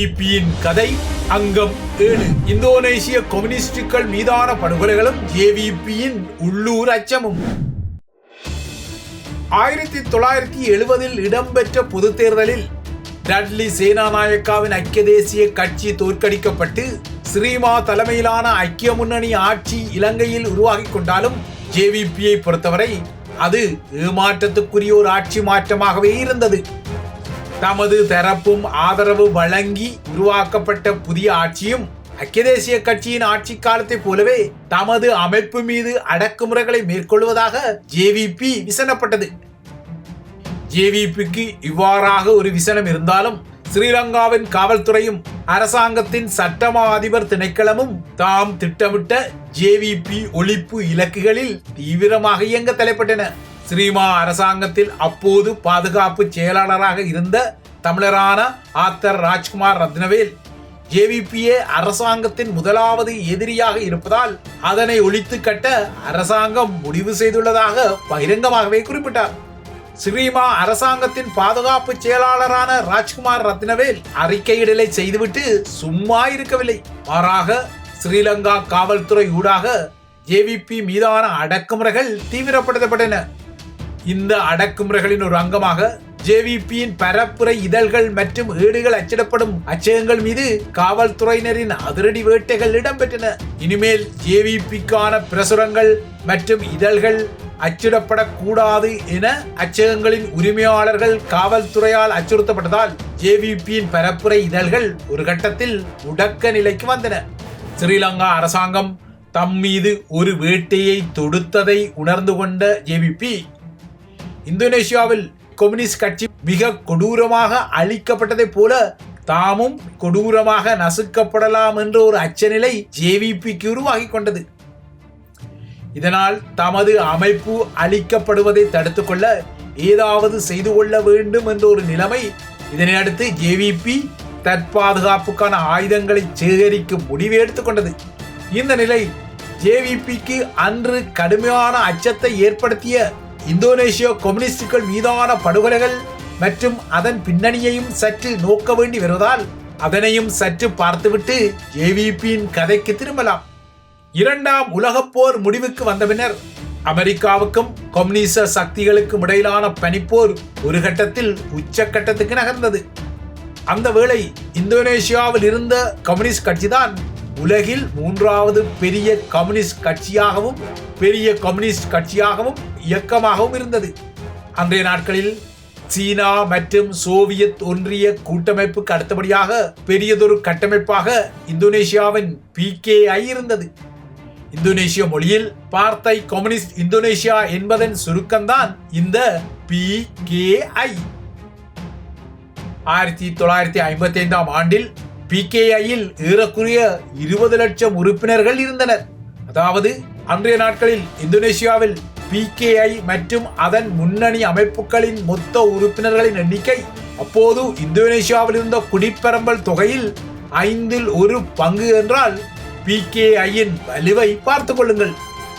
ஜேவிபியின் கதை அங்கம் ஏழு. இந்தோனேசிய கம்யூனிஸ்டுகள் மீதான படுகொலைகளும் ஜேவிபியின் உள்ளூர் அச்சமும். ஆயிரத்தி தொள்ளாயிரத்தி எழுபதில் இடம்பெற்ற பொதுத் தேர்தலில் டட்லி சேனாநாயக்காவின் ஐக்கிய தேசிய கட்சி தோற்கடிக்கப்பட்டு ஸ்ரீமா தலைமையிலான ஐக்கிய முன்னணி ஆட்சி இலங்கையில் உருவாகி கொண்டாலும் ஜேவிபியை பொறுத்தவரை அது ஏமாற்றத்துக்குரிய ஒரு ஆட்சி மாற்றமாகவே இருந்தது. தமது தரப்பும் ஆதரவு வழங்கி உருவாக்கப்பட்ட புதிய ஆட்சியும் ஐக்கிய தேசிய கட்சியின் ஆட்சி காலத்தைப் போலவே தமது அமைப்பு மீது அடக்குமுறைகளை மேற்கொள்வதாக ஜேவிபி விசனப்பட்டது. ஜேவிபிக்கு இவ்வாறாக ஒரு விசனம் இருந்தாலும் ஸ்ரீலங்காவின் காவல்துறையும் அரசாங்கத்தின் சட்டமா அதிபர் திணைக்களமும் தாம் திட்டமிட்ட ஜேவிபி ஒழிப்பு இலக்குகளில் தீவிரமாக இயங்க தலைப்பட்டன. ஸ்ரீமா அரசாங்கத்தில் அப்போது பாதுகாப்பு செயலாளராக இருந்த தமிழரான ஆத்தர் ராஜ்குமார் ரத்னவேல் ஜேவிபியே அரசாங்கத்தின் முதலாவது எதிரியாக இருப்பதால் அதனை ஒழித்து கட்ட அரசாங்கம் முடிவு செய்துள்ளதாக பகிரங்கமாகவே குறிப்பிட்டார். ஸ்ரீமா அரசாங்கத்தின் பாதுகாப்பு செயலாளரான ராஜ்குமார் ரத்னவேல் அறிக்கையிடலை செய்துவிட்டு சும்மா இருக்கவில்லை. மாறாக ஸ்ரீலங்கா காவல்துறை ஊடாக ஜேவிபி மீதான அடக்குமுறைகள் தீவிரப்படுத்தப்பட்டன. இந்த அடக்குமுறைகளின் ஒரு அங்கமாக ஜேவிபியின் பரப்புரை இதழ்கள் மற்றும் ஏடுகள் அச்சிடப்படும் அச்சகங்கள் மீது காவல்துறையினரின் அதிரடி வேட்டைகள் இடம்பெற்றன. இனிமேல் ஜேவிபிக்கான பிரசுரங்கள் மற்றும் இதழ்கள் அச்சிடப்படக்கூடாது என அச்சகங்களின் உரிமையாளர்கள் காவல்துறையால் அச்சுறுத்தப்பட்டதால் ஜேவிபியின் பரப்புரை இதழ்கள் ஒரு கட்டத்தில் முடக்க நிலைக்கு வந்தன. ஸ்ரீலங்கா அரசாங்கம் தம் மீது ஒரு வேட்டையை தொடுத்ததை உணர்ந்து கொண்ட ஜேவிபி இந்தோனேஷியாவில் கம்யூனிஸ்ட் கட்சி மிக கொடூரமாக அழிக்கப்பட்டதைப் போல தாமும் கொடூரமாக நசுக்கப்படலாம் என்ற ஒரு அச்சநிலை ஜேவிபிக்கு உருவாகி கொண்டது. இதனால் தமது அமைப்பு அழிக்கப்படுவதை தடுத்துக்கொள்ள ஏதாவது செய்து கொள்ள வேண்டும் என்ற ஒரு நிலைமை இதனையடுத்து ஜேவிபி தற்பாதுகாப்புக்கான ஆயுதங்களை சேகரிக்கும் முடிவு எடுத்துக்கொண்டது இந்த நிலை ஜேவிபிக்கு அன்று கடுமையான அச்சத்தை ஏற்படுத்திய இந்தோனேஷிய கம்யூனிஸ்டுகள் மீதான படுகொலைகள் மற்றும் அதன் பின்னணியையும் சற்று நோக்க வேண்டி வருவதால் அதனையும் சற்று பார்த்துவிட்டு ஜேவிபியின் கதைக்கு திரும்பலாம். இரண்டாம் உலகப் போர் முடிவுக்கு வந்த பின்னர் அமெரிக்காவுக்கும் கம்யூனிச சக்திகளுக்கும் இடையிலான பனிப்போர் ஒரு கட்டத்தில் உச்சக்கட்டத்துக்கு நகர்ந்தது. அந்த வேளை இந்தோனேஷியாவில் இருந்த கம்யூனிஸ்ட் கட்சிதான் உலகில் மூன்றாவது பெரிய கம்யூனிஸ்ட் கட்சியாகவும் பெரிய கம்யூனிஸ்ட் கட்சியாகவும் இயக்கமாகவும் இருந்தது. அன்றைய நாட்களில் சீனா மற்றும் சோவியத் ஒன்றிய கூட்டமைப்புக்கு அடுத்தபடியாக பெரியதொரு கட்டமைப்பாக இந்தோனேஷியாவின் பிகேஐ இருந்தது. இந்தோனேஷிய மொழியில் பார்த்தை கம்யூனிஸ்ட் இந்தோனேஷியா என்பதன் சுருக்கம்தான் இந்த பிகேஐ ஆயிரத்தி தொள்ளாயிரத்தி ஐம்பத்தி ஐந்தாம் ஆண்டில் பிகேஐயில் ஏறக்குறைய இருபது லட்சம் உறுப்பினர்கள் இருந்தனர். அதாவது அன்றைய நாட்களில் இந்தோனேஷியாவில் பிகேஐ மற்றும் அதன் முன்னணி அமைப்புகளின் மொத்த உறுப்பினர்களின் எண்ணிக்கை அப்போது இந்தோனேஷியாவில் இருந்த குடிப்பெரம்பல் தொகையில் ஐந்தில் ஒரு பங்கு என்றால் பிகேஐயின் வலுவை பார்த்துக் கொள்ளுங்கள்.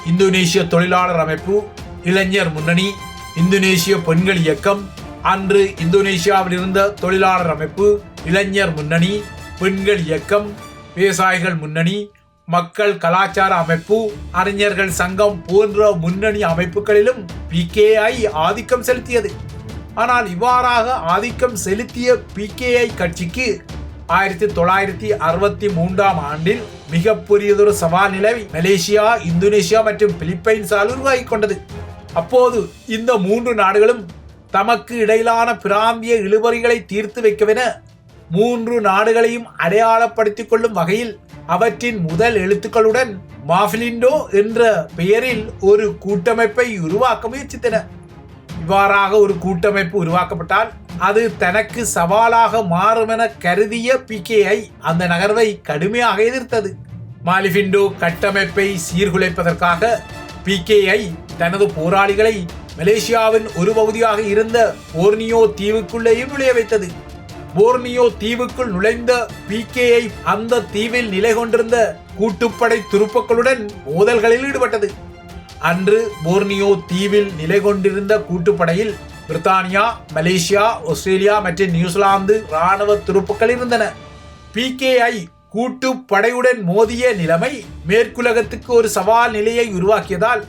இந்தோனேஷிய தொழிலாளர் அமைப்பு இளைஞர் முன்னணி இந்தோனேஷிய பெண்கள் இயக்கம் அன்று இந்தோனேஷியாவில் இருந்த தொழிலாளர் அமைப்பு இளைஞர் முன்னணி பெண்கள் இயக்கம் விவசாயிகள் முன்னணி மக்கள் கலாச்சார அமைப்பு அறிஞர்கள் சங்கம் போன்ற முன்னணி அமைப்புகளிலும் பிகேஐ ஆதிக்கம் செலுத்தியது. ஆனால் இவ்வாறாக ஆதிக்கம் செலுத்திய பிகேஐ கட்சிக்கு ஆயிரத்தி தொள்ளாயிரத்தி அறுபத்தி மூன்றாம் ஆண்டில் மிகப்பெரியதொரு சவால் நிலவி மலேசியா இந்தோனேஷியா மற்றும் பிலிப்பைன்ஸால் உருவாகி கொண்டது. அப்போது இந்த மூன்று நாடுகளும் தமக்கு இடையிலான பிராந்திய இழுபறிகளை தீர்த்து வைக்கவென மூன்று நாடுகளையும் அடையாளப்படுத்திக் கொள்ளும் வகையில் அவற்றின் முதல் எழுத்துக்களுடன் மாஃபிலிண்டோ என்ற பெயரில் ஒரு கூட்டமைப்பை உருவாக்க முயற்சித்தன. இவ்வாறாக ஒரு கூட்டமைப்பு உருவாக்கப்பட்டால் அது தனக்கு சவாலாக மாறும் என கருதிய பிகேஐ அந்த நகர்வை கடுமையாக எதிர்த்தது. மாலிஃபிண்டோ கட்டமைப்பை சீர்குலைப்பதற்காக பிகேஐ தனது போராளிகளை மலேசியாவின் ஒரு பகுதியாக இருந்த போர்னியோ தீவுக்குள்ளேயும் நுழைய வைத்தது. போர்னியோ தீவுக்குள் நுழைந்த பிகேஐ அந்த தீவில் நிலை கொண்டிருந்த கூட்டுப்படை துருப்புக்களுடன் மோதல்களில் ஈடுபட்டது. அன்று போர்னியோ தீவில் நிலை கொண்டிருந்த கூட்டுப்படையில் பிரித்தானியா மலேசியா ஆஸ்திரேலியா மற்றும் நியூசிலாந்து இராணுவ துருப்புக்கள் இருந்தன. பிகேஐ கூட்டுப்படையுடன் மோதிய நிலைமை மேற்குலகத்துக்கு ஒரு சவால் நிலையை உருவாக்கியதால்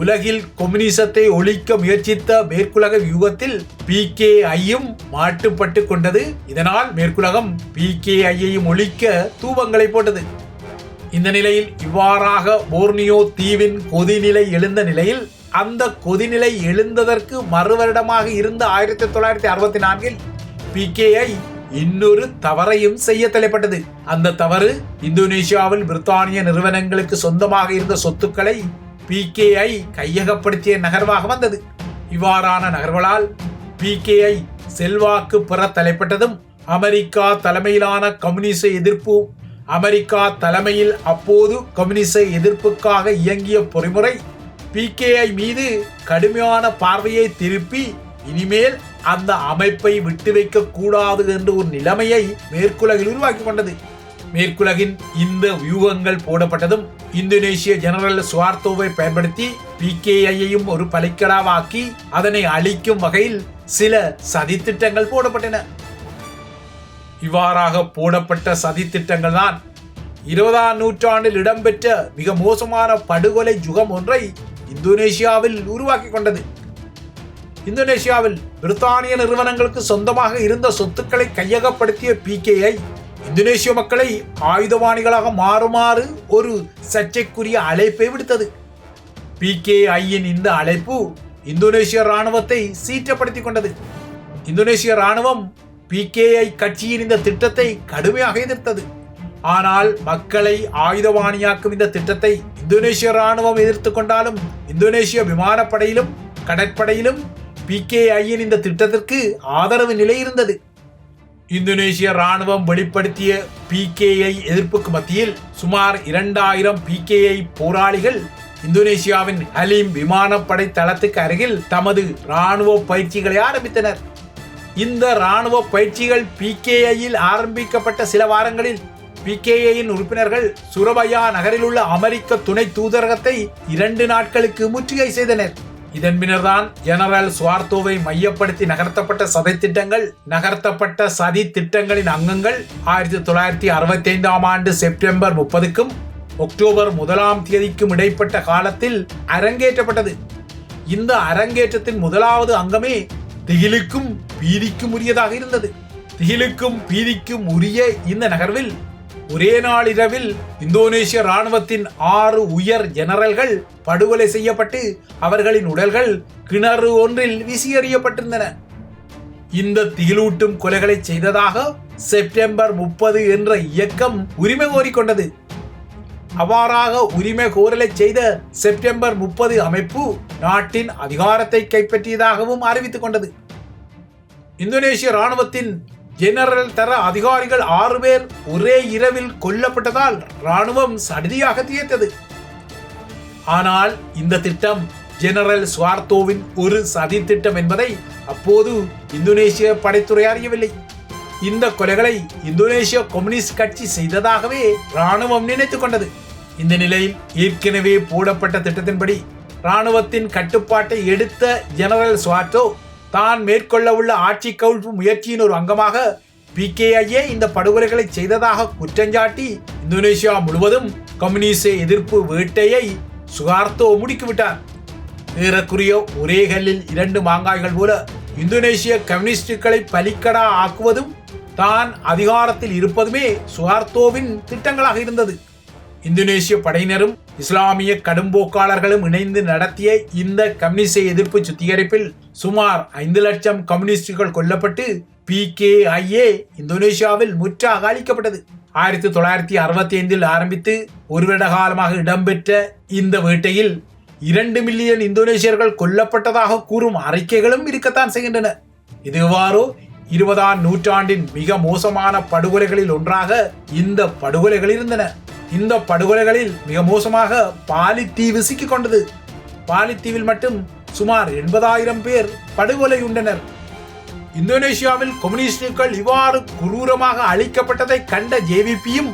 உலகில் கொம்யூனிசத்தை ஒழிக்க முயற்சித்த மேற்குலக வியூகத்தில் பிகேஐயும் மாட்டுப்பட்டு கொண்டது. இதனால் மேற்குலகம் பிகேஐயையும் ஒழிக்க தூபங்களை போட்டது. இந்த நிலையில் இவ்வாறாக போர்னியோ தீவின் கொதிநிலை எழுந்த நிலையில் அந்த கொதிநிலை எழுந்ததற்கு மறுவருடமாக இருந்த ஆயிரத்தி தொள்ளாயிரத்தி அறுபத்தி நான்கில் பிகேஐ இன்னொரு தவறையும் செய்ய தலைப்பட்டது. அந்த தவறு இந்தோனேஷியாவில் பிரித்தானிய நிறுவனங்களுக்கு சொந்தமாக இருந்த சொத்துக்களை பிகேஐ கையகப்படுத்திய நகர்வாக வந்தது. இவ்வாறான நகர்வலால் பிகேஐ செல்வாக்கு பெற தலைப்பட்டதும் அமெரிக்கா தலைமையிலான கம்யூனிச எதிர்ப்பு அமெரிக்கா தலைமையில் அப்போது கம்யூனிச எதிர்ப்புக்காக இயங்கிய பொறிமுறை பிகேஐ மீது கடுமையான பார்வையை திருப்பி இனிமேல் அந்த அமைப்பை விட்டு வைக்க கூடாது என்ற ஒரு நிலைமையை மேற்குலகில் உருவாக்கி கொண்டது. மேற்குலகின் இந்த வியூகங்கள் போடப்பட்டதும் இந்தோனேசிய ஜெனரல் சுவார்த்தோவை பயன்படுத்தி பிகேஐயையும் ஒரு பலிக்கடாவாக்கி அதனை அழிக்கும் வகையில் சில சதித்திட்டங்கள் போடப்பட்டன. இவ்வாறாக போடப்பட்ட சதித்திட்டங்கள் தான் இருபதாம் நூற்றாண்டில் இடம்பெற்ற மிக மோசமான படுகொலை யுகம் ஒன்றை இந்தோனேஷியாவில் உருவாக்கி கொண்டது. இந்தோனேஷியாவில் பிரித்தானிய நிறுவனங்களுக்கு சொந்தமாக இருந்த சொத்துக்களை கையகப்படுத்திய பிகேஐ இந்தோனேஷிய மக்களை ஆயுதவாணிகளாக மாறுமாறு ஒரு சர்ச்சைக்குரிய அழைப்பை விடுத்தது. பிகேஐயின் இந்த அழைப்பு இந்தோனேஷிய ராணுவத்தை சீற்றப்படுத்திக் கொண்டது. இந்தோனேஷிய ராணுவம் பிகேஐ கட்சியின் இந்த திட்டத்தை கடுமையாக எதிர்த்தது. ஆனால் மக்களை ஆயுதவாணியாக்கும் இந்த திட்டத்தை இந்தோனேஷிய ராணுவம் எதிர்த்து கொண்டாலும் இந்தோனேஷிய விமானப்படையிலும் கடற்படையிலும் பிகேஐயின் இந்த திட்டத்திற்கு ஆதரவு நிலை இருந்தது இந்தோனேஷிய ராணுவம் வெளிப்படுத்திய பிகேஐ எதிர்ப்புக்கு மத்தியில் சுமார் இரண்டாயிரம் பிகேஐ போராளிகள் இந்தோனேஷியாவின் ஹலீம் விமானப்படை தளத்துக்கு அருகில் தமது ராணுவ பயிற்சிகளை ஆரம்பித்தனர். இந்த ராணுவ பயிற்சிகள் பிகேஐயில் ஆரம்பிக்கப்பட்ட சில வாரங்களில் பிகேஐயின் உறுப்பினர்கள் சுரபயா நகரில் உள்ள அமெரிக்க துணை தூதரகத்தை இரண்டு நாட்களுக்கு முற்றுகை செய்தனர். இதன் பின்னர்தான் ஜெனரல் சுவார்த்தோவை மையப்படுத்தி நகர்த்தப்பட்ட சதை திட்டங்கள் நகர்த்தப்பட்ட சதி திட்டங்களின் அங்கங்கள் ஆயிரத்தி தொள்ளாயிரத்தி அறுபத்தி ஐந்தாம் ஆண்டு செப்டம்பர் முப்பதுக்கும் அக்டோபர் முதலாம் தேதிக்கும் இடைப்பட்ட காலத்தில் அரங்கேற்றப்பட்டது. இந்த அரங்கேற்றத்தின் முதலாவது அங்கமே திகிலுக்கும் பீதிக்கும் உரியதாக இருந்தது. திகிலுக்கும் பீதிக்கும் உரிய இந்த நகர்வில் ஒரே நாள் இரவில் இந்தோனேசிய ராணுவத்தின் ஆறு உயர் ஜெனரல்கள் படுகொலை செய்யப்பட்டு அவர்களின் உடல்கள் கிணறு ஒன்றில் வீசி எறியப்பட்டிருந்தன இந்த திகிலூட்டும் கொலைகளை செய்ததாக செப்டம்பர் முப்பது என்ற இயக்கம் உரிமை கோரிக்கொண்டது அவ்வாறாக உரிமை கோரலை செய்த செப்டம்பர் முப்பது அமைப்பு நாட்டின் அதிகாரத்தை கைப்பற்றியதாகவும் அறிவித்துக் கொண்டது. இந்தோனேசிய ராணுவத்தின் ஜெனரல் தர அதிகாரிகள் ஆறு பேர் ஒரே இரவில் கொல்லப்பட்டதால் ராணுவம் சடிதியாக தீர்த்தது ஆனால் இந்த திட்டம் ஜெனரல் ஸ்வார்த்தோவின் ஒரு சதி திட்டம் என்பதை அப்போது இந்தோனேசிய படைத்துறை அறியவில்லை. இந்த கொலைகளை இந்தோனேசிய கம்யூனிஸ்ட் கட்சி செய்ததாகவே ராணுவம் நினைத்துக் கொண்டது. இந்த நிலையில் ஏற்கனவே போடப்பட்ட திட்டத்தின்படி ராணுவத்தின் கட்டுப்பாட்டை எடுத்த ஜெனரல் ஸ்வார்டோ தான் மேற்கொள்ள உள்ள ஆட்சி கவிழ்ப்பு முயற்சியின் ஒரு அங்கமாக பிகேஐயே இந்த படுகொலைகளை செய்ததாக குற்றஞ்சாட்டி இந்தோனேஷியா முழுவதும் கம்யூனிச எதிர்ப்பு வேட்டையை சுகார்த்தோ முடுக்கிவிட்டார். ஏறக்குரிய ஒரே கல்லில் இரண்டு மாங்காய்கள் போல இந்தோனேஷிய கம்யூனிஸ்டுகளை பலிக்கடா ஆக்குவதும் தான் அதிகாரத்தில் இருப்பதுமே சுகார்த்தோவின் திட்டங்களாக இருந்தது. இந்தோனேஷிய படையினரும் இஸ்லாமிய கடும்போக்காளர்களும் இணைந்து நடத்திய இந்த கம்யூனிச எதிர்ப்பு சுத்திகரிப்பில் சுமார் ஐந்து லட்சம் கம்யூனிஸ்டுகள் கொல்லப்பட்டு பி கே ஐஏ இந்தோனேஷியாவில் முற்றாக அளிக்கப்பட்டது ஆயிரத்தி தொள்ளாயிரத்தி அறுபத்தி ஐந்தில் ஆரம்பித்து ஒரு வருட காலமாக இடம்பெற்ற இந்த வேட்டையில் இரண்டு மில்லியன் இந்தோனேசியர்கள் கொல்லப்பட்டதாக கூறும் அறிக்கைகளும் இருக்கத்தான் செய்கின்றன. இதுவாரோ இருபதாம் நூற்றாண்டின் மிக மோசமான படுகொலைகளில் ஒன்றாக இந்த படுகொலைகள் இருந்தன. இந்த படுகொலைகளில் மிக மோசமாக பாலித்தீவு சிக்கிக் கொண்டது பாலித்தீவில் மட்டும் சுமார் எண்பதாயிரம் பேர் படுகொலை உண்டனர் இந்தோனேஷியாவில் கம்யூனிஸ்டுகள் இவ்வாறு குரூரமாக அழிக்கப்பட்டதை கண்ட ஜேவிபியும்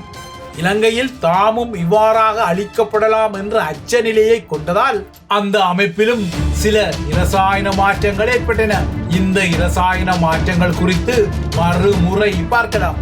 இலங்கையில் தாமும் இவ்வாறாக அழிக்கப்படலாம் என்ற அச்ச நிலையை கொண்டதால் அந்த அமைப்பிலும் சில இரசாயன மாற்றங்கள் ஏற்பட்டன. இந்த இரசாயன மாற்றங்கள் குறித்து மறுமுறை பார்க்கலாம்.